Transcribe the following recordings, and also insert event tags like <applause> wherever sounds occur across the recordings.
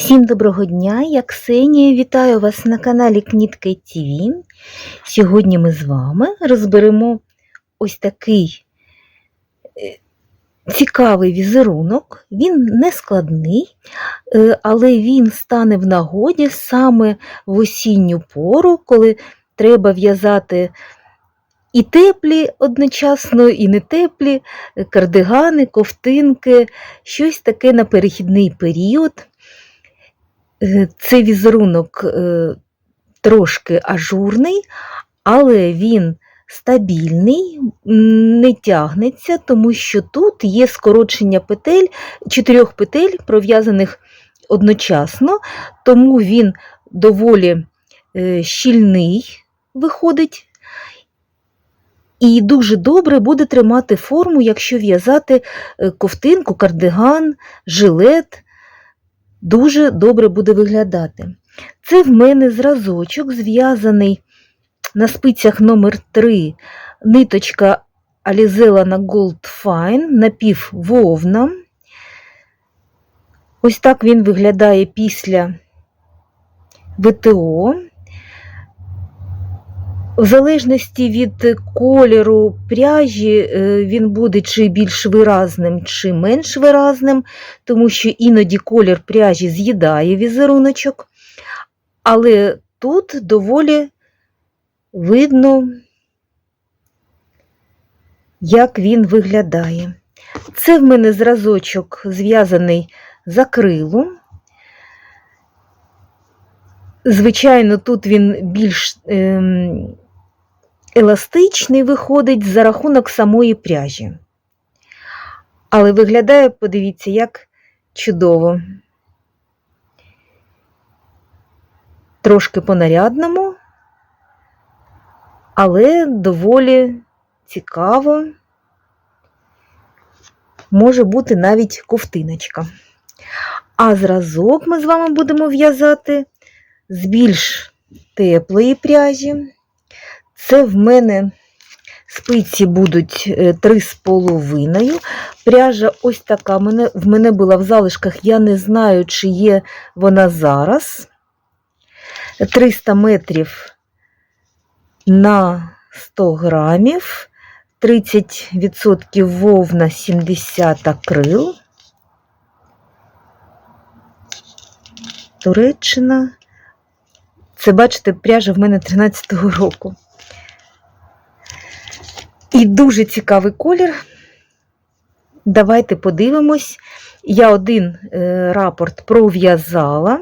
Всім доброго дня, я Ксенія. Вітаю вас на каналі Кнітка ТВ. Сьогодні ми з вами розберемо ось такий е, цікавий візерунок. Він не складний, е, але він стане в нагоді саме в осінню пору, коли треба в'язати і теплі одночасно, і не теплі кардигани, ковтинки, щось таке на перехідний період. Е, Цей візерунок е, трошки ажурний, але він стабільний, не тягнеться, тому що тут є скорочення петель, чотирьох петель, пров'язаних одночасно, тому він доволі е, щільний виходить. І дуже добре буде тримати форму, якщо в'язати ковтинку, кардиган, жилет дуже добре буде виглядати. Це в мене зразочок, зв'язаний на спицях номер 3 ниточка Alizella на Gold Fine, напів вовна. Ось так він виглядає після ВТО. В залежності від кольору пряжі е, він буде чи більш виразним, чи менш виразним, тому що іноді колір пряжі з'їдає візеруночок, але тут доволі видно, як він виглядає. Це в мене зразочок зв'язаний за крилу. Звичайно, тут він більш ем, еластичний виходить за рахунок самої пряжі. Але виглядає, подивіться, як чудово. Трошки по-нарядному, але доволі цікаво. Може бути навіть ковтиночка. А зразок ми з вами будемо в'язати з більш теплої пряжі. Це в мене спиці будуть е, три з половиною. Пряжа ось така в мене, була в залишках, я не знаю, чи є вона зараз. 300 метрів на 100 грамів, 30% вовна, 70 акрил. Туреччина. Це, бачите, пряжа в мене 13-го року. І дуже цікавий колір. Давайте подивимось. Я один е, рапорт пров'язала,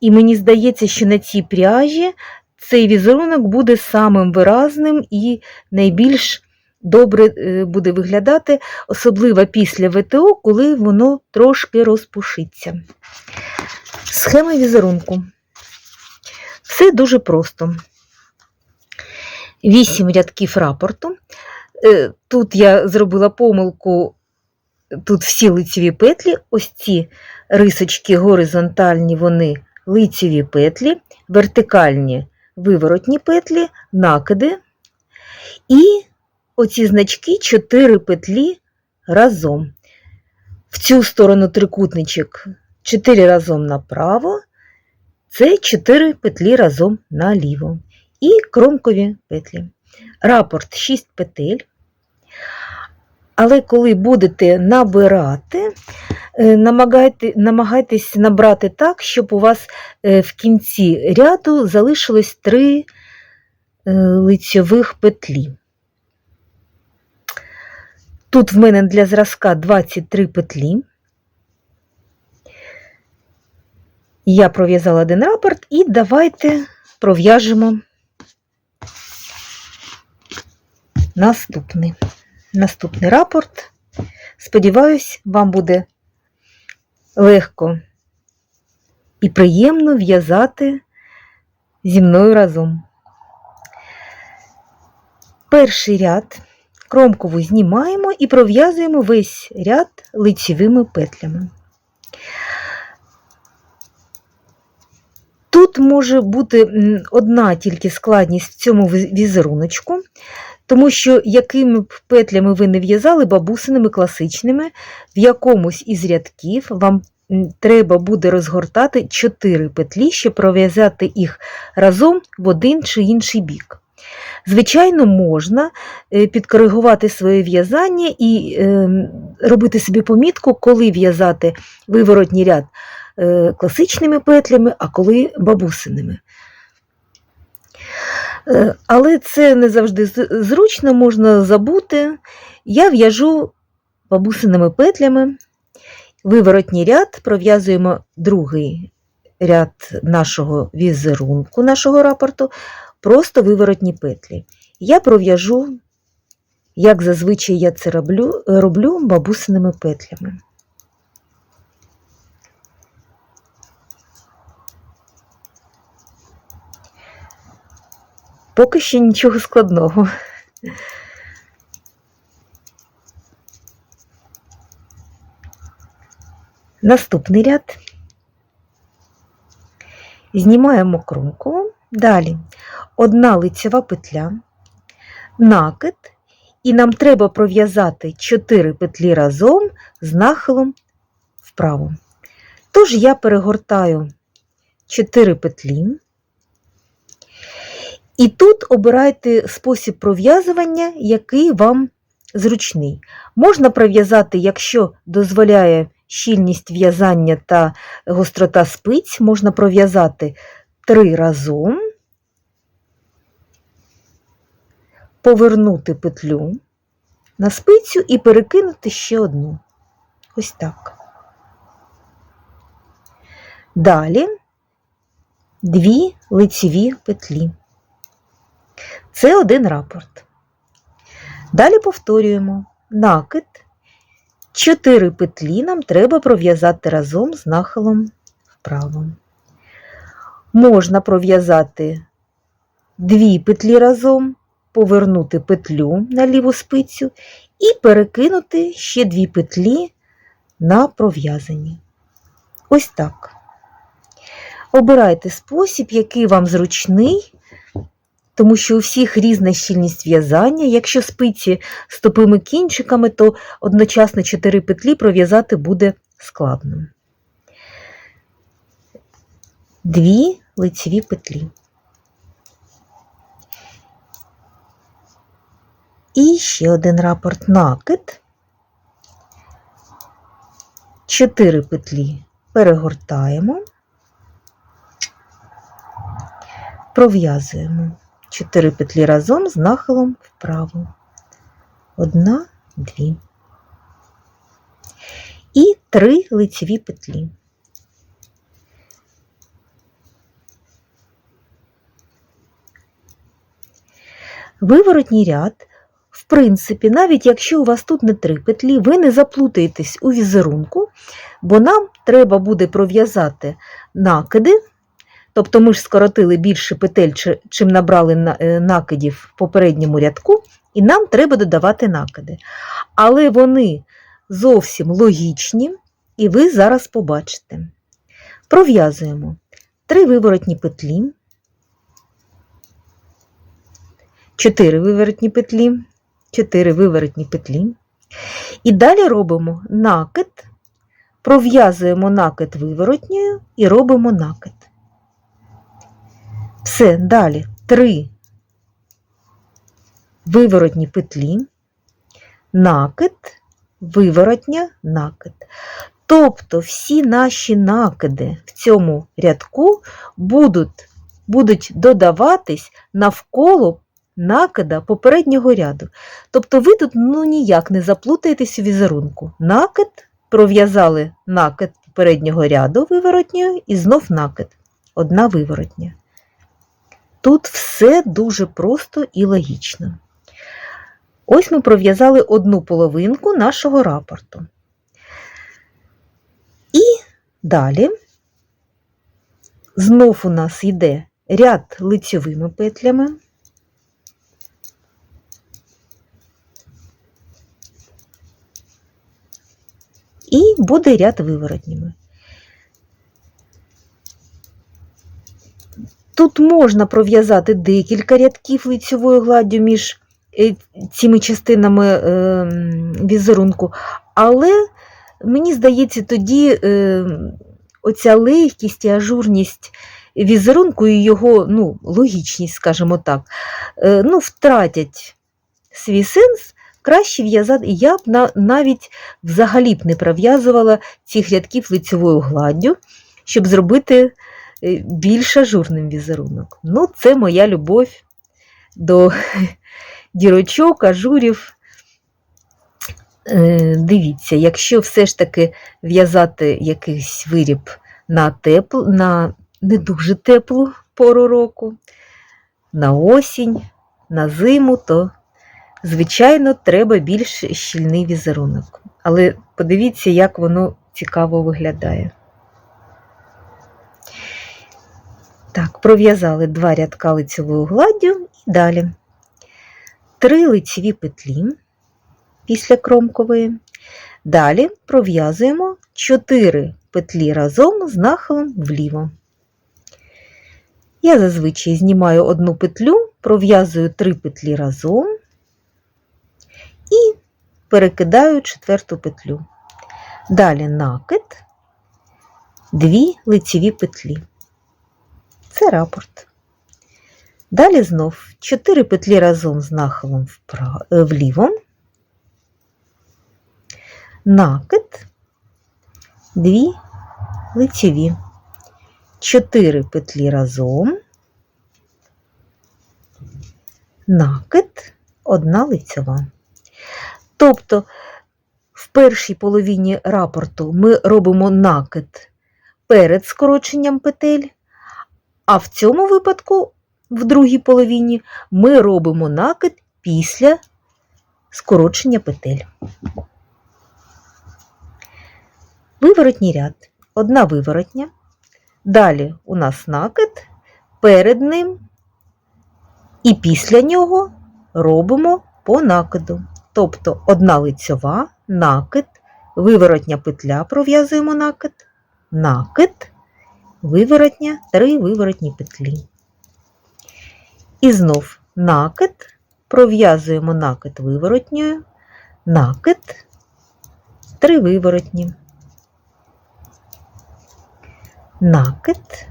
і мені здається, що на цій пряжі цей візерунок буде самим виразним і найбільш добре е, буде виглядати, особливо після ВТО, коли воно трошки розпушиться. Схема візерунку. Все дуже просто. Вісім рядків рапорту. Е, Тут я зробила помилку, тут всі лицеві петлі, ось ці рисочки горизонтальні, вони лицеві петлі, вертикальні виворотні петлі, накиди. І оці значки 4 петлі разом. В цю сторону трикутничок 4 разом направо, це 4 петлі разом наліво. І кромкові петлі. Рапорт 6 петель. Але коли будете набирати, е, намагайте, намагайтесь набрати так, щоб у вас е, в кінці ряду залишилось 3 лицьових петлі. Тут в мене для зразка 23 петлі. Я пров'язала один рапорт і давайте пров'яжемо наступний. Наступний рапорт. Сподіваюсь, вам буде легко і приємно в'язати зі мною разом. Перший ряд кромкову знімаємо і пров'язуємо весь ряд лицевими петлями. Тут може бути одна тільки складність в цьому віз- візеруночку, тому що якими б петлями ви не в'язали, бабусиними класичними, в якомусь із рядків вам треба буде розгортати 4 петлі, щоб пров'язати їх разом в один чи інший бік. Звичайно, можна е, підкоригувати своє в'язання і е, робити собі помітку, коли в'язати виворотній ряд класичними петлями, а коли бабусиними. Е, Але це не завжди зручно, можна забути. Я в'яжу бабусиними петлями. Виворотній ряд пров'язуємо другий ряд нашого візерунку, нашого рапорту, просто виворотні петлі. Я пров'яжу, як зазвичай я це роблю, роблю бабусиними петлями. Поки що нічого складного. Наступний ряд. Знімаємо кромку. Далі одна лицева петля, накид, і нам треба пров'язати 4 петлі разом з нахилом вправо. Тож я перегортаю 4 петлі. І тут обирайте спосіб пров'язування, який вам зручний. Можна пров'язати, якщо дозволяє щільність в'язання та гострота спиць, можна пров'язати три разом, повернути петлю на спицю і перекинути ще одну. Ось так. Далі дві лицеві петлі. Це один рапорт. Далі повторюємо накид. Чотири петлі нам треба пров'язати разом з нахилом вправо. Можна пров'язати дві петлі разом, повернути петлю на ліву спицю і перекинути ще дві петлі на пров'язані. Ось так. Обирайте спосіб, який вам зручний, тому що у всіх різна щільність в'язання. Якщо спиці з тупими кінчиками, то одночасно 4 петлі пров'язати буде складно. Дві лицеві петлі. І ще один рапорт накид. 4 петлі перегортаємо, пров'язуємо. 4 петлі разом з нахилом вправо. Одна, дві. І три лицеві петлі. Виворотній ряд, в принципі, навіть якщо у вас тут не три петлі, ви не заплутаєтесь у візерунку, бо нам треба буде пров'язати накиди Тобто ми ж скоротили більше петель, чим набрали е, накидів в попередньому рядку, і нам треба додавати накиди. Але вони зовсім логічні, і ви зараз побачите. Пров'язуємо три виворотні петлі, чотири виворотні петлі, чотири виворотні петлі. І далі робимо накид, пров'язуємо накид виворотньою і робимо накид. Все, далі три виворотні петлі, накид, виворотня, накид. Тобто всі наші накиди в цьому рядку будуть, будуть додаватись навколо накида попереднього ряду. Тобто ви тут ну, ніяк не заплутаєтесь у візерунку. Накид, пров'язали накид попереднього ряду виворотньою і знов накид. Одна виворотня. Тут все дуже просто і логічно. Ось ми пров'язали одну половинку нашого рапорту. І далі знов у нас йде ряд лицьовими петлями. І буде ряд виворотніми. Тут можна пров'язати декілька рядків лицьовою гладдю між е, цими частинами е, візерунку, але мені здається, тоді е, оця легкість і ажурність візерунку і його ну, логічність, скажімо так, ну, втратять свій сенс, краще в'язати. Я б на, навіть взагалі б не пров'язувала цих рядків лицевою гладдю, щоб зробити більш ажурним візерунок. Ну, це моя любов до <laughs> дірочок, ажурів. Е, Дивіться, якщо все ж таки в'язати якийсь виріб на теплу, на не дуже теплу пору року, на осінь, на зиму, то, звичайно, треба більш щільний візерунок. Але подивіться, як воно цікаво виглядає. Так, пров'язали два рядка лицевою гладдю і далі. Три лицеві петлі після кромкової. Далі пров'язуємо 4 петлі разом з нахилом вліво. Я зазвичай знімаю одну петлю, пров'язую 3 петлі разом і перекидаю четверту петлю. Далі накид, 2 лицеві петлі. Це рапорт. Далі знов 4 петлі разом з нахилом е, вліво, накид, 2 лицеві, 4 петлі разом, накид, 1 лицева. Тобто в першій половині рапорту ми робимо накид перед скороченням петель, а в цьому випадку, в другій половині, ми робимо накид після скорочення петель. Виворотній ряд. Одна виворотня. Далі у нас накид, перед ним і після нього робимо по накиду. Тобто одна лицьова, накид, виворотня петля, пров'язуємо накид, накид, виворотня, три виворотні петлі. І знов накид, пров'язуємо накид виворотньою, накид, три виворотні. Накид,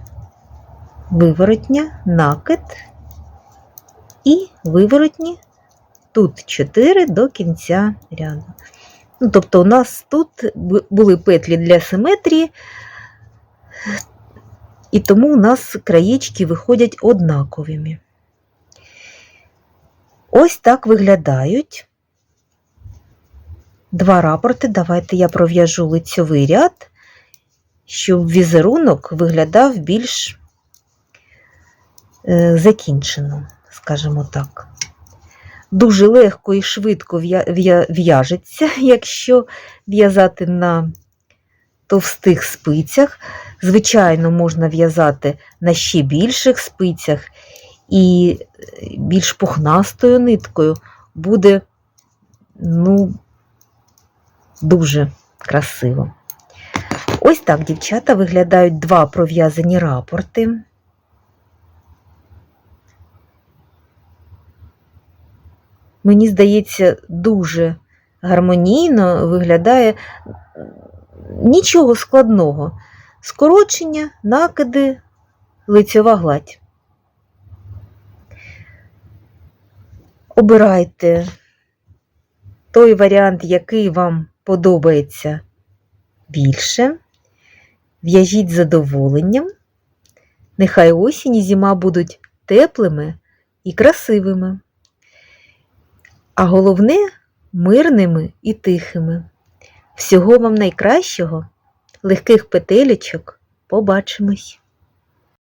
виворотня, накид. І виворотні. Тут 4 до кінця ряду. Ну, тобто у нас тут були петлі для симетрії, і тому у нас краєчки виходять однаковими. Ось так виглядають два рапорти. Давайте я пров'яжу лицьовий ряд, щоб візерунок виглядав більш е, закінчено, скажімо так дуже легко і швидко в'я- в'я- в'яжеться, <laughs> якщо в'язати на товстих спицях. Звичайно, можна в'язати на ще більших спицях і е, більш пухнастою ниткою буде ну, дуже красиво. Ось так, дівчата, виглядають два пров'язані рапорти. мені здається, дуже гармонійно виглядає нічого складного. Скорочення, накиди, лицьова гладь. Обирайте той варіант, який вам подобається більше. В'яжіть з задоволенням. Нехай осінь і зима будуть теплими і красивими а головне мирними і тихими. Всього вам найкращого, легких петелечок, побачимось!